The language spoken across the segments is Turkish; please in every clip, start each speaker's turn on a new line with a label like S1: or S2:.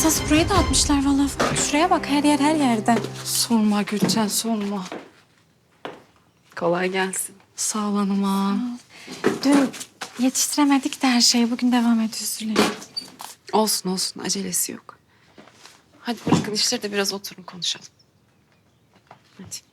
S1: Esas burayı da atmışlar vallahi. Şuraya bak her yer her yerde.
S2: Sorma Gülten sorma. Kolay gelsin. Sağ ol hanıma.
S1: Dün yetiştiremedik de her şeyi. Bugün devam ediyoruz Züleyha.
S2: Olsun olsun acelesi yok. Hadi bırakın işleri de biraz oturun konuşalım. Hadi.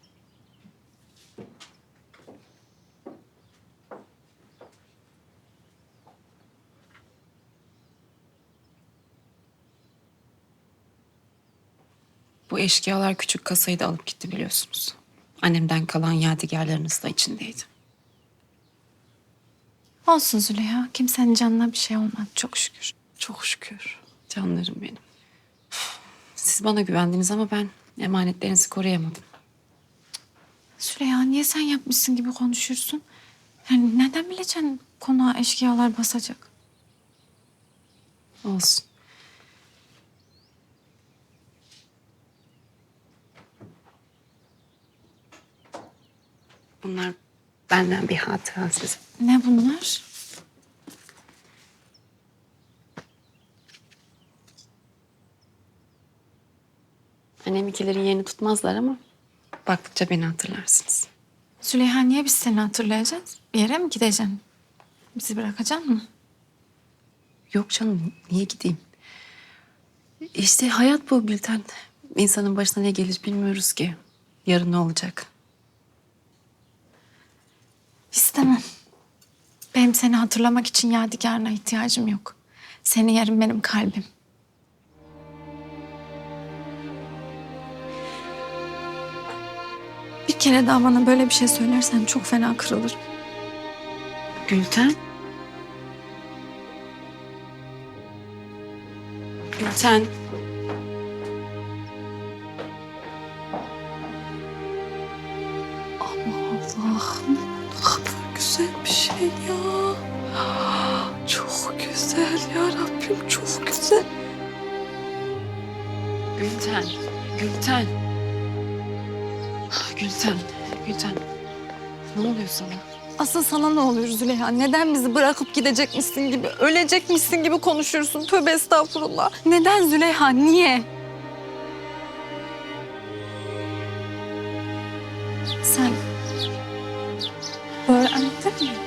S2: Bu eşkıyalar küçük kasayı da alıp gitti biliyorsunuz. Annemden kalan yadigarlarınız da içindeydi.
S1: Olsun Züleyha. Kimsenin canına bir şey olmadı çok şükür.
S2: Çok şükür. Canlarım benim. Siz bana güvendiniz ama ben emanetlerinizi koruyamadım.
S1: Züleyha niye sen yapmışsın gibi konuşursun? Yani neden bileceksin konağa eşkıyalar basacak?
S2: Olsun. Bunlar benden bir hatıra size.
S1: Ne bunlar?
S2: Anneminkilerin yerini tutmazlar ama baktıkça beni hatırlarsınız.
S1: Züleyha niye biz seni hatırlayacağız? Bir yere mi gideceksin? Bizi bırakacaksın mı?
S2: Yok canım niye gideyim? İşte hayat bu Gülten. İnsanın başına ne gelir bilmiyoruz ki. Yarın ne olacak?
S1: İstemem. Benim seni hatırlamak için yadigarına ihtiyacım yok. Senin yerin benim kalbim. Bir kere daha bana böyle bir şey söylersen çok fena kırılırım.
S2: Gülten. Gülten.
S1: Şey ya. Çok güzel ya Rabbim çok güzel.
S2: Gülten. Gülten. Gülten. Gülten. Ne oluyor sana?
S1: Asıl sana ne oluyor Züleyha? Neden bizi bırakıp gidecekmişsin gibi, ölecekmişsin gibi konuşuyorsun? Tövbe estağfurullah. Neden Züleyha? Niye? Sen öğrendin mi?